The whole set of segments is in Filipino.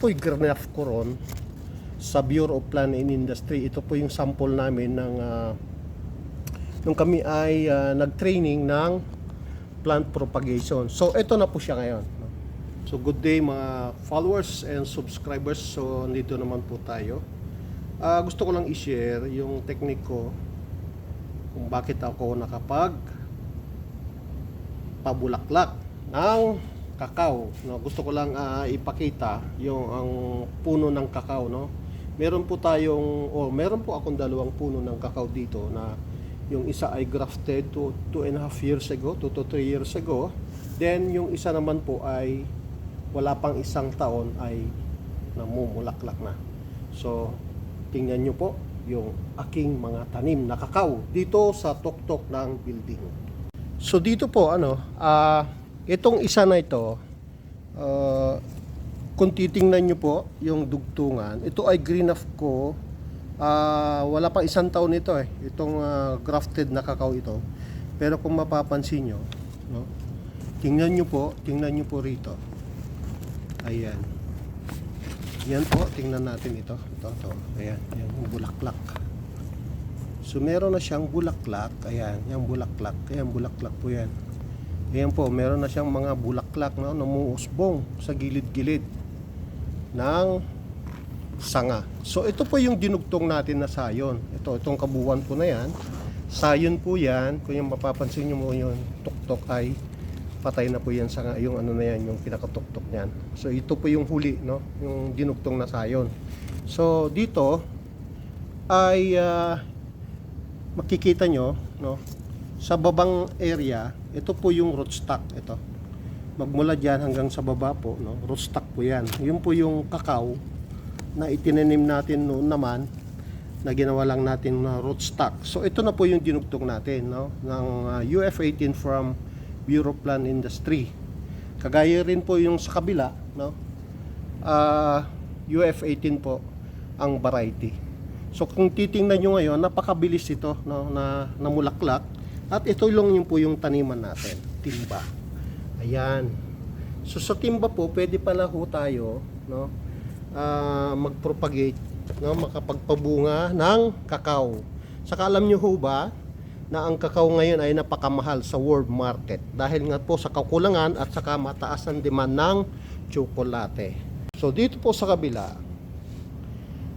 po'y Granaf Coron sa Bureau of Plan and Industry. Ito po yung sample namin ng ah, nung kami ay ah, nag-training ng plant propagation. So ito na po siya ngayon. So good day mga followers and subscribers. So nandito naman po tayo. Ah, gusto ko lang i-share yung technique ko kung bakit ako nakapag pabulaklak ng kakao. No? Gusto ko lang ah, ipakita yung ang puno ng kakao. No? Meron po tayong, o meron po akong dalawang puno ng kakao dito na yung isa ay grafted to 2 and a half years ago, 2 to 3 years ago. Then yung isa naman po ay wala pang isang taon ay namumulaklak na. So, tingnan nyo po yung aking mga tanim na kakao dito sa tuktok ng building. So dito po ano, ah itong isa na ito ah, kung titingnan nyo po yung dugtungan, ito ay green of ko. Ah, wala pa isang taon ito eh. Itong ah, grafted na kakao ito. Pero kung mapapansin nyo, no? Tingnan nyo po, tingnan nyo po rito. Ayan. Yan po, tingnan natin ito. Ito, ito. Ayan, yan yung bulaklak. So meron na siyang bulaklak. Ayan, yung bulaklak. Ayan, bulaklak po yan. Ayan po, meron na siyang mga bulaklak no, numuusbong sa gilid-gilid ng sanga. So ito po yung dinugtong natin na sayon. Ito, itong kabuuan po na yan. Sayon po yan. Kung yung mapapansin nyo mo yung tuktok ay patay na po yan sa yung ano na yan, yung pinakatuktok niyan. So ito po yung huli, no? Yung dinugtong na sayon. So dito ay ah, makikita nyo, no? Sa babang area, ito po yung rootstock, ito. Magmula diyan hanggang sa baba po, no? Rootstock po 'yan. Yun po yung kakao na itinanim natin noon naman na ginawa lang natin na rootstock. So ito na po yung dinugtong natin, no? Ng ah, UF18 from Bureau of Plan Industry. Kagaya rin po yung sa kabila, no? Ah, UF18 po ang variety. So kung titingnan nyo ngayon, napakabilis ito no, na namulaklak. At ito lang yung po yung taniman natin, timba. Ayan. So sa timba po, pwede pala ho tayo no, ah, mag-propagate, no, makapagpabunga ng kakao. Saka alam nyo ho ba, na ang kakao ngayon ay napakamahal sa world market dahil nga po sa kakulangan at saka mataas ang demand ng tsokolate. So dito po sa kabila,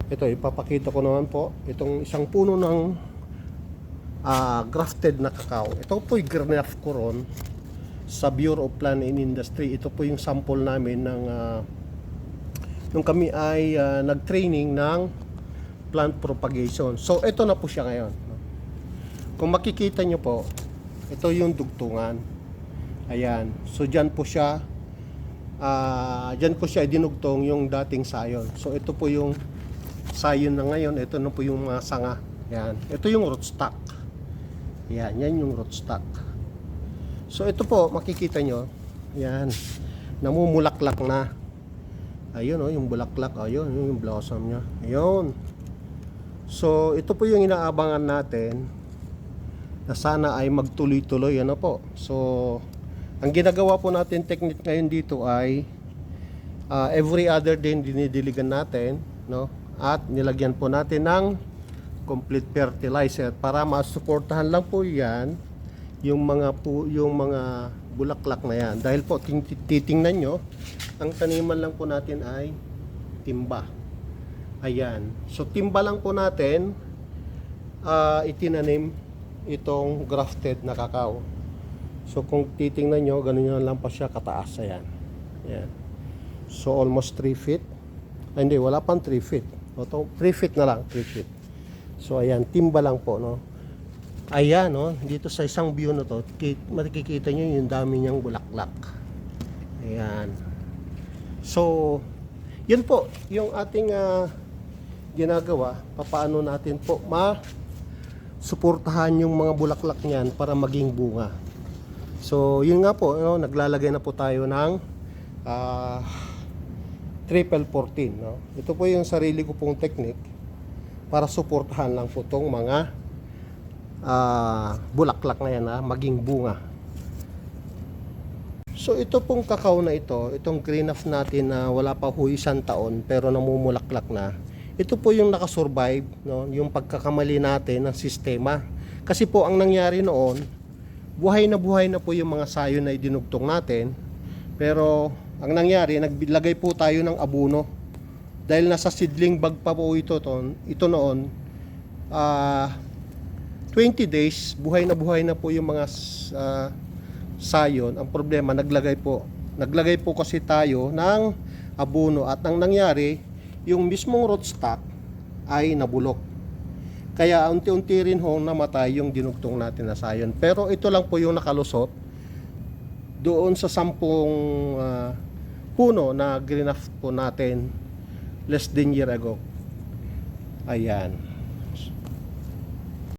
ito ipapakita ko naman po itong isang puno ng ah, grafted na kakao. Ito po yung Granaf Coron sa Bureau of Plan and Industry. Ito po yung sample namin ng ah, nung kami ay ah, nag-training ng plant propagation. So ito na po siya ngayon. Kung makikita nyo po, ito yung dugtungan. Ayan. So dyan po siya ah dyan po siya dinugtong yung dating sayon. So ito po yung sayon na ngayon. Ito na po yung mga sanga. Yan. Ito yung rootstock. Yan. Yan yung rootstock. So ito po, makikita nyo. Yan. Namumulaklak na. Ayun oh, yung bulaklak. Ayun, yung blossom niya. Ayun. So ito po yung inaabangan natin na sana ay magtuloy-tuloy ano po. So ang ginagawa po natin technique ngayon dito ay ah, every other day dinidiligan natin, no? At nilagyan po natin ng complete fertilizer para masuportahan lang po 'yan yung mga po yung mga bulaklak na 'yan. Dahil po ting- titingnan nyo, ang taniman lang po natin ay timba. Ayan. So timba lang po natin ah, itinanim itong grafted na kakao. So kung titingnan nyo, ganun lang pa siya kataas. Ayan. Ayan. So almost 3 feet. Ay, hindi, wala pang 3 feet. O, to, 3 feet na lang, 3 feet. So ayan, timba lang po, no. Ayan, no, dito sa isang view na to, ki- makikita nyo yung dami niyang bulaklak. Ayan. So, yun po, yung ating ah, ginagawa, papaano natin po ma suportahan yung mga bulaklak niyan para maging bunga. So, yun nga po, no, naglalagay na po tayo ng ah, triple 14. No? Ito po yung sarili ko pong technique para suportahan lang po tong mga ah, bulaklak na yan na maging bunga. So ito pong kakao na ito, itong green off natin na wala pa ho isang taon pero namumulaklak na. Ito po yung nakasurvive, no? yung pagkakamali natin ng sistema. Kasi po ang nangyari noon, buhay na buhay na po yung mga sayo na idinugtong natin. Pero ang nangyari, naglagay po tayo ng abuno. Dahil nasa seedling bag pa po ito, ton, ito noon, ah 20 days, buhay na buhay na po yung mga ah, sayon. Ang problema, naglagay po. Naglagay po kasi tayo ng abono at ang nangyari, yung mismong rootstock ay nabulok. Kaya unti-unti rin ho namatay yung dinugtong natin na sayon. Pero ito lang po yung nakalusot doon sa sampung ah, puno na green off po natin less than year ago. Ayan.